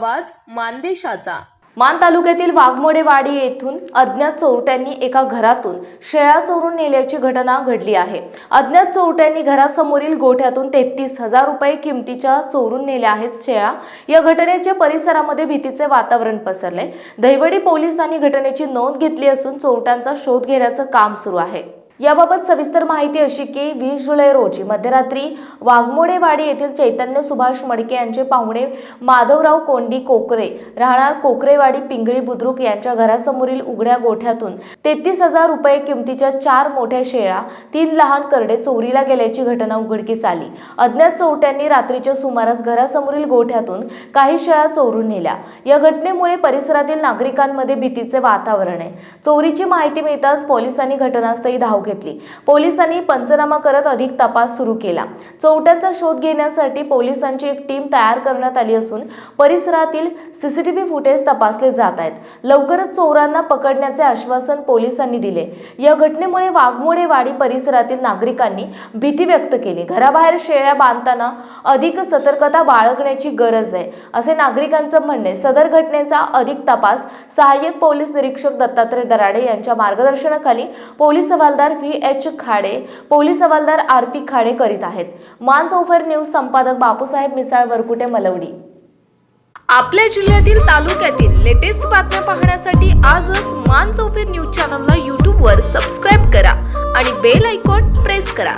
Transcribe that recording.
आवाज मानदेशाचा. मान तालुक्यातील वाघमोडेवाडी येथून अज्ञात चोरट्यांनी एका घरातून शेळ्या चोरून नेल्याची घटना घडली आहे. अज्ञात चोरट्यांनी घरासमोरील गोठ्यातून तेहतीस हजार रुपये किमतीच्या चोरून नेल्या आहेत शेळ्या या घटनेच्या परिसरामध्ये भीतीचे वातावरण पसरले. दहिवडी पोलिसांनी घटनेची नोंद घेतली असून चोरट्यांचा शोध घेण्याचं काम सुरू आहे. याबाबत सविस्तर माहिती अशी की वीस जुलै रोजी मध्यरात्री वाघमोडेवाडी येथील चैतन्य सुभाष मडके यांचे पाहुणे माधवराव कोंडी कोकरे राहणार कोकरेवाडी पिंगळी बुद्रुक यांच्या घरासमोरील उघड्या गोठ्यातून तेहतीस हजार रुपये किमतीच्या चार मोठ्या शेळ्या तीन लहान करडे चोरीला गेल्याची घटना उघडकीस आली. अज्ञात चोरट्यांनी रात्रीच्या सुमारास घरासमोरील गोठ्यातून काही शेळ्या चोरून नेल्या. या घटनेमुळे परिसरातील नागरिकांमध्ये भीतीचे वातावरण आहे. चोरीची माहिती मिळताच पोलिसांनी घटनास्थळी धाव घेतली. पोलिसांनी पंचनामा करत अधिक तपास सुरू केला. चौट्यांचा शोध घेण्यासाठी पोलिसांची एक टीम तयार करण्यात आली असून परिसरातील सीसीटीव्ही फुटेज तपासले जात आहेत. लवकरच चोरांना पकडण्याचे आश्वासन पोलिसांनी दिले. या घटनेमुळे वाघमोडे वाडी परिसरातील नागरिकांनी भीती व्यक्त केली. घराबाहेर शेळ्या बांधताना अधिक सतर्कता बाळगण्याची गरज आहे असे नागरिकांचं म्हणणे. सदर घटनेचा अधिक तपास सहाय्यक पोलीस निरीक्षक दत्तात्रय दराडे यांच्या मार्गदर्शनाखाली पोलीस हवालदार व्ही. एच. खाडे पोलीस हवालदार आर. पी. खाडे करीत आहेत. मान चौफर न्यूज संपादक बापूसाहेब मिसाळ वरकुटे मलवडी. आपल्या जिल्ह्यातील तालुक्यातील लेटेस्ट बातम्या पाहण्यासाठी आजच मान चौफेर न्यूज चॅनलला यूट्यूबवर सबस्क्राईब करा आणि बेल आयकॉन प्रेस करा.